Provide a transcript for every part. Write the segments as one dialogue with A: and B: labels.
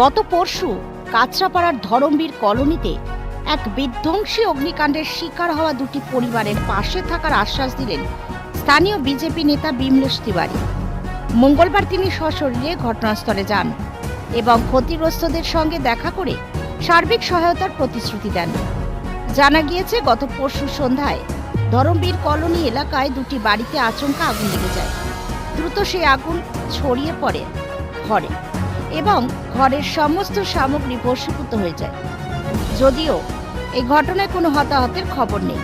A: গত পরশু কাঁচরাপাড়ার ধরমবীর কলোনিতে এক বিধ্বংসী অগ্নিকাণ্ডের শিকার হওয়া দুটি পরিবারের পাশে থাকার আশ্বাস দিলেন স্থানীয় বিজেপি নেতা বিমলেশ তিওয়ারি। মঙ্গলবার তিনি সশরীরে ঘটনাস্থলে যান এবং ক্ষতিগ্রস্তদের সঙ্গে দেখা করে সার্বিক সহায়তার প্রতিশ্রুতি দেন। জানা গিয়েছে, গত পরশু সন্ধ্যায় ধরমবীর কলোনি এলাকায় দুটি বাড়িতে আচমকা আগুন লেগে যায়। দ্রুত সেই আগুন ছড়িয়ে পড়ে ঘরে। এবং ঘরের সমস্ত সামগ্রী ভস্মীভূত হয়ে যায়। যদিও এই ঘটনায় কোনো হতাহতের খবর নেই।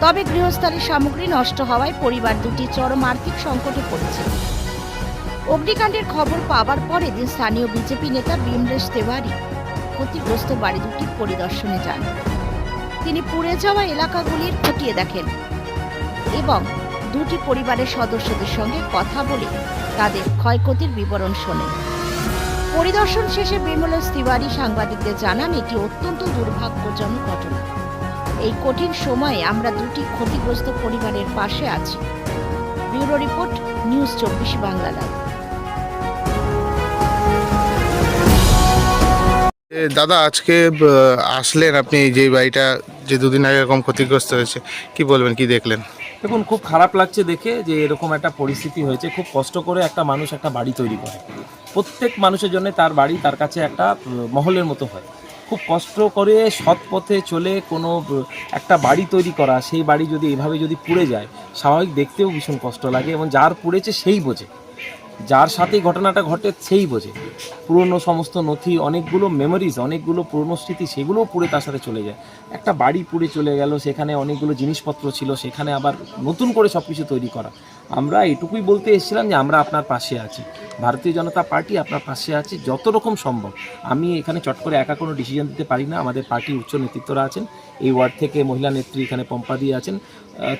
A: তবে গৃহস্থালী সামগ্রী নষ্ট হওয়ায় পরিবার দুটি চরম আর্থিক সংকটে পড়েছে। অগ্নিকাণ্ডের খবর পাওয়ার পরে দিন স্থানীয় বিজেপি নেতা বিমলেশ তেওয়ারি ক্ষতিগ্রস্ত বাড়ি দুটি পরিদর্শনে যান। তিনি পুড়ে যাওয়া এলাকাগুলির খতিয়ে দেখেন এবং দুটি পরিবারের সদস্যদের সঙ্গে কথা বলে তাদের ক্ষয়ক্ষতির বিবরণ শোনেন। পরিদর্শন শেষে বিমলেশ তিওয়ারি সাংবাদিকদের জানান এটি অত্যন্ত দুর্ভাগ্যজনক ঘটনা। এই কঠিন সময়ে আমরা দুটি ক্ষতিগ্রস্ত পরিবারের পাশে আছি। ব্যুরো রিপোর্ট নিউজ চব্বিশ বাংলা লাইভ।
B: দাদা আজকে আসলেন আপনি যে বাড়িটা যে দুদিন আগে এরকম ক্ষতিগ্রস্ত হয়েছে কি বলবেন কি দেখলেন?
C: দেখুন খুব খারাপ লাগছে দেখে যে এরকম একটা পরিস্থিতি হয়েছে। খুব কষ্ট করে একটা মানুষ একটা বাড়ি তৈরি করে। প্রত্যেক মানুষের জন্য তার বাড়ি তার কাছে একটা মহলের মতো হয়। খুব কষ্ট করে সৎ পথে চলে কোনো একটা বাড়ি তৈরি করা, সেই বাড়ি যদি এভাবে যদি পুড়ে যায়, স্বাভাবিক দেখতেও ভীষণ কষ্ট লাগে এবং যার পুড়েছে সেই বোঝে। যার সাথে ঘটনাটা ঘটে সেই বোঝে। পুরনো সমস্ত নথি, অনেকগুলো মেমোরিজ অনেকগুলো পুরনো স্মৃতি, সেগুলোও পুড়ে তার সাথে চলে যায়। একটা বাড়ি পুড়ে চলে গেল, সেখানে অনেকগুলো জিনিসপত্র ছিল, সেখানে আবার নতুন করে সব কিছু তৈরি করা। আমরা এটুকুই বলতে এসেছিলাম যে আমরা আপনার পাশে আছি। ভারতীয় জনতা পার্টি আপনার পাশে আছে যত রকম সম্ভব। আমি এখানে চট করে একা কোনো ডিসিশন দিতে পারি না। আমাদের পার্টির উচ্চ নেতৃত্বরা আছেন। এই ওয়ার্ড থেকে মহিলা নেত্রী এখানে পম্পা দিয়ে আছেন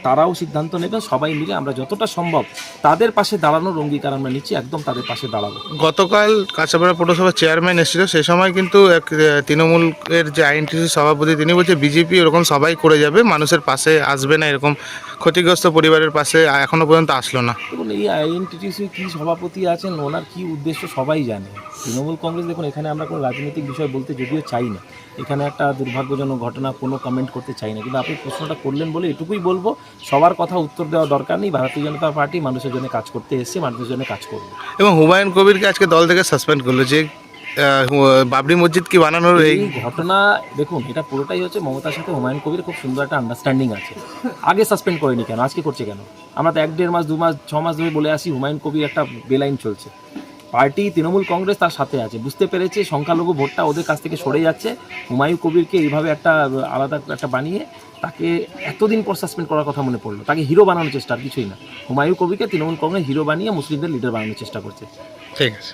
C: তারাও সিদ্ধান্ত নেবেন। সবাই মিলে আমরা যতটা সম্ভব তাদের পাশে দাঁড়ানোর অঙ্গীকার আমরা নিচ্ছি। একদম তাদের পাশে দাঁড়াবো।
B: গতকাল কাঁচাপাড়া পৌরসভার চেয়ারম্যান এসেছিল। সে সময় কিন্তু এক তৃণমূলের যে আইএনটিসি সভাপতি, তিনি বলছে, বিজেপি এরকম সবাই করে যাবে। মানুষের পাশে আসবে না এরকম ক্ষতিগ্রস্ত পরিবারের পাশে এখনও পর্যন্ত আসলো না।
C: দেখুন এই আইএনটিটিসি কী সভাপতি আছেন ওনার কী উদ্দেশ্য সবাই জানে। তৃণমূল কংগ্রেস দেখুন এখানে আমরা কোনো রাজনৈতিক বিষয় বলতে যদিও চাই না। এখানে একটা দুর্ভাগ্যজনক ঘটনা কোনো কমেন্ট করতে চাই না। কিন্তু আপনি প্রশ্নটা করলেন বলে এটুকুই বলব সবার কথা উত্তর দেওয়া দরকার নেই। ভারতীয় জনতা পার্টি মানুষের জন্য কাজ করতে এসছে মানুষের জন্য কাজ করবে।
B: এবং হুমায়ুন কবিরকে আজকে দল থেকে সাসপেন্ড করল যে বাবরি মসজিদ কি বানানোর
C: এই ঘটনা দেখুন এটা পুরোটাই হচ্ছে মমতার সাথে হুমায়ুন কবির খুব সুন্দর একটা আন্ডারস্ট্যান্ডিং আছে। আগে সাসপেন্ড করেনি কেন? আজকে করছে কেন? আমরা তো এক দেড় মাস দু মাস ছ মাস ধরে বলে আসি হুমায়ুন কবির একটা বেলাইন চলছে। পার্টি তৃণমূল কংগ্রেস তার সাথে আছে। বুঝতে পেরেছে সংখ্যালঘু ভোটটা ওদের কাছ থেকে সরে যাচ্ছে। হুমায়ুন কবিরকে এইভাবে একটা আলাদা একটা বানিয়ে তাকে এতদিন পর সাসপেন্ড করার কথা মনে পড়ল। তাকে হিরো বানানোর চেষ্টা আর কিছুই না। হুমায়ুন কবিরকে তৃণমূল কংগ্রেস হিরো বানিয়ে মুসলিমদের লিডার বানানোর চেষ্টা করছে।
B: ঠিক আছে।